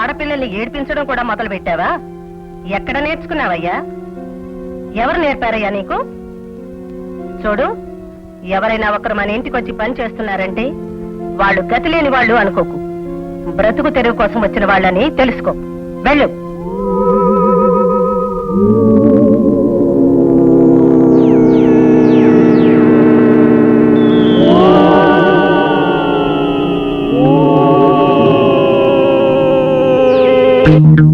ఆడపిల్లల్ని ఏడిపించడం కూడా మొదలు పెట్టావా ఎక్కడ నేర్చుకున్నావయ్యా? ఎవరు నేర్పారయ్యా నీకు? చూడు ఎవరైనా ఒకరు మన ఇంటికి వచ్చి పని చేస్తున్నారంటే వాళ్ళు గతి లేని వాళ్ళు అనుకోకు. బ్రతుకు తెరువు కోసం వచ్చిన వాళ్ళని తెలుసుకో. వెళ్ళు. చాలా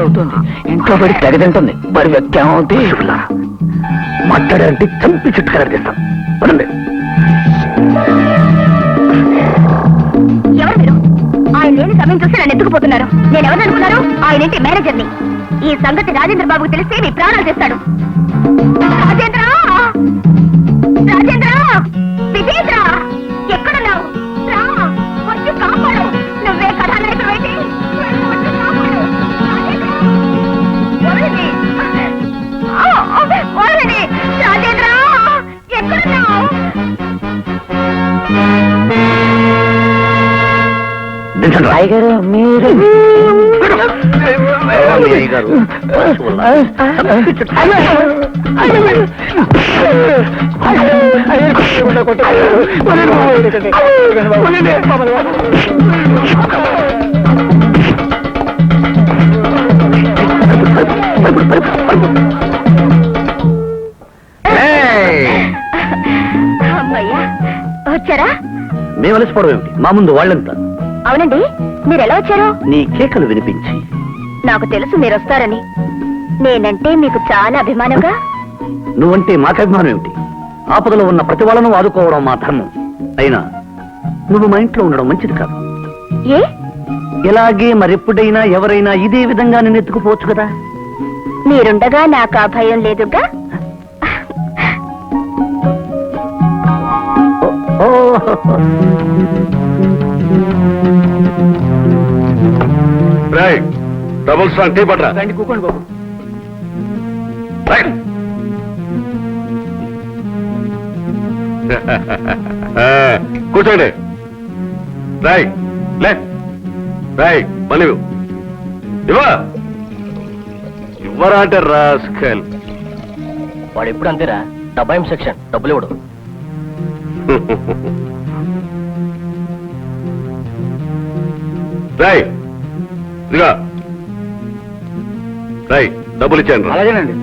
అవుతుంది. ఇంట్లో పడి తెగతింటుంది మరి వ్యక్తి ఏమవుతుంది మాట్లాడారంటే చంపి చుట్టుకర తీస్తాం పదండి. ఎవరు మీరు? ఆయన లేని సమయం చూసి నన్ను ఎత్తుకుపోతున్నారు. నేను ఎవరు అనుకున్నారు? ఆయన ఇంటి మేనేజర్ని? ఈ సంగతి రాజేంద్ర బాబుకు తెలిస్తే మీ ప్రాణాలు చేస్తాడు రాజేంద్ర! రాజేంద్ర! ఎక్కడున్నావు మేము అలసిపోవడం ఏమిటి? మా ముందు వాళ్ళంతా. అవునండి మీరు ఎలా వచ్చారు? నీ కేకలు వినిపించి. నాకు తెలుసు మీరు వస్తారని నేనంటే మీకు చాలా అభిమానంగా? నువ్వంటే మాకు అభిమానం ఏమిటి? ఆపదలో ఉన్న ప్రతి వాళ్ళను ఆదుకోవడం మా ధర్మం. అయినా నువ్వు మా ఇంట్లో ఉండడం మంచిది కాదు. ఏ? ఇలాగే మరెప్పుడైనా ఎవరైనా ఇదే విధంగా నిన్ను ఎత్తుకుపోవచ్చు కదా? మీరుండగా నాకు ఆ భయం లేదుగా? డబుల్ స్ట్రాంగ్ టీ పట్రా రండి కూకోండి బాబు. రైట్ కూర్చోండి. రాయ్ లే. రాయ్ మళ్ళీ ఇవ్వ. ఇవ్వరా అంటే రాస్కల్. వాడు ఎప్పుడు అంతేరా? డబ్బా సెక్షన్ డబ్బులు ఇవ్వడు. రాయ్ ఇదిగా. రాయ్ డబ్బులు ఇచ్చాను రా. అలాగేనండి.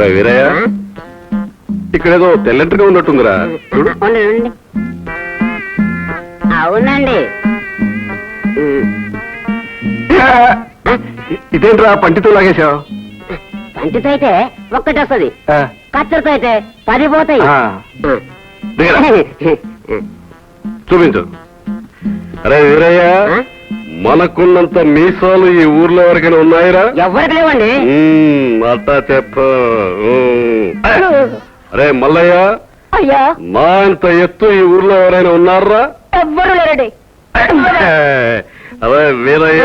రా వీరయ్య ఇక్కడేదో తెల్లంటిగా ఉన్నట్టుందిరా. అవునండి. ఇదేంట్రా పంటితో లాగేశావు? పంటితో అయితే ఒక్కటి వస్తుంది. కత్తెరతో అయితే పది పోతాయి. చూపించు. అరే వీరయ్య మనకున్నంత మీసాలు ఈ ఊర్లో ఎవరికైనా ఉన్నాయిరా? ఎవరికి లేవండి. అట్టా చెప్పు. అరే మల్లయ్య అయ్యా. నా అంత ఎత్తు ఈ ఊర్లో ఎవరైనా ఉన్నారా? ఎవ్వరు లేరండి. అదే వీరయ్య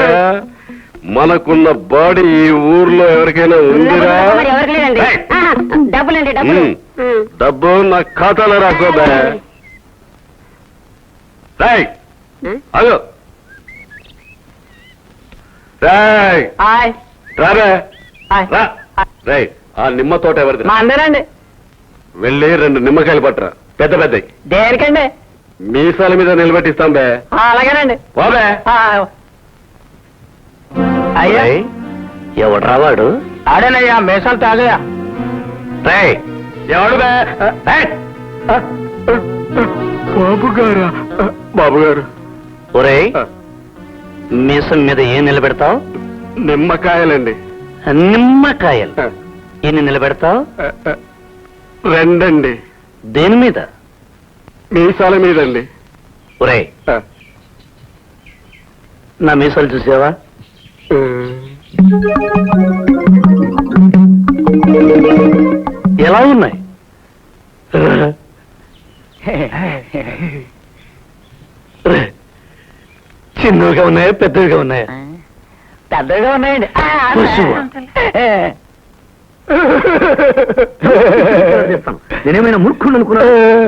మనకున్న బాడీ ఈ ఊర్లో ఎవరికైనా ఉందిరా? డబ్బులండి డబ్బులు. డబ్బు నా ఖాతాలో రాకోబే హాయ్. హాయ్. రా. రాయ్ ఆ నిమ్మ తోట ఎవరిది? మా అందరండి వెళ్ళి రెండు నిమ్మకాయలు పట్టరా. పెద్ద పెద్ద దేనికండి? మీసాల మీద నిలబెట్టిస్తాం బే. ఆ, అలాగేనండి. పోబే ఆ, అయ్యా. ఎవడ్రా వాడు? ఆడేనయ్యా మేసాలు తాగయా రాయ్ ఎవడు బే? రాయ్. బాబు ఒరేయ్ మీసం మీద ఏం నిలబెడతావు? నిమ్మకాయలండి. నిమ్మకాయలు. ఎన్ని నిలబెడతావు? రెండండి. దేని మీద? మీసాల మీదండి. ఒరే నా మీసాలు చూసావా? ఎలా ఉన్నాయి? చిన్నవిగా ఉన్నాయా పెద్దవిగా ఉన్నాయా? పెద్దగా ఉన్నాయండి? చెప్తాను. నేనేమైనా మూర్ఖుడు అనుకున్నా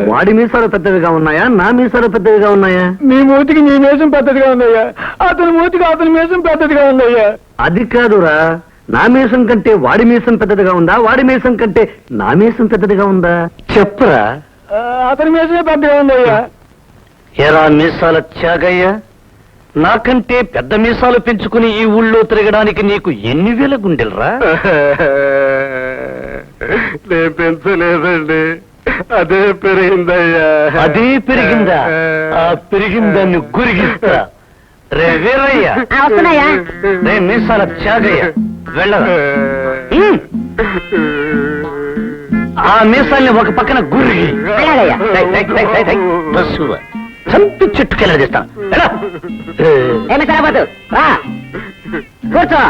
వాడి మీసాలు పెద్దవిగా ఉన్నాయా? నా మీసాలు పెద్దవిగా ఉన్నాయా? నీ మూతికి నీ మేషం పెద్దదిగా ఉందయ్యా. అతని మూతికి అతని మేషం పెద్దదిగా ఉందయ్యా. అది కాదురా. నా మీసం కంటే వాడి మీసం పెద్దదిగా ఉందా? వాడి మీసం కంటే నా మీసం పెద్దదిగా ఉందా? చెప్పురా. ఆ, అతని మేషమే పెద్దగా ఉందయ్యా. ఎరా మీసాల త్యాగయ్య? నాకంటే పెద్ద మీసాలు పెంచుకుని ఈ ఊళ్ళో తిరగడానికి నీకు ఎన్ని వేల గుండెలరా? నేను పెంచలేదండి. అదే పెరిగిందయ్యా. అదే పెరిగిందా? ఆ పెరిగిందాన్ని గురిగిస్తా. రే వీరయ్య. రే మీసాల త్యాగయ్య వెళ్ళరా? ఉమ్. ఆ మీసాల్ని ఒక పక్కన గురిగి. అలాగయ్యా. టై, టై, టై, టై, టై. పశువు. ఏమి సరిపోతు కూర్చో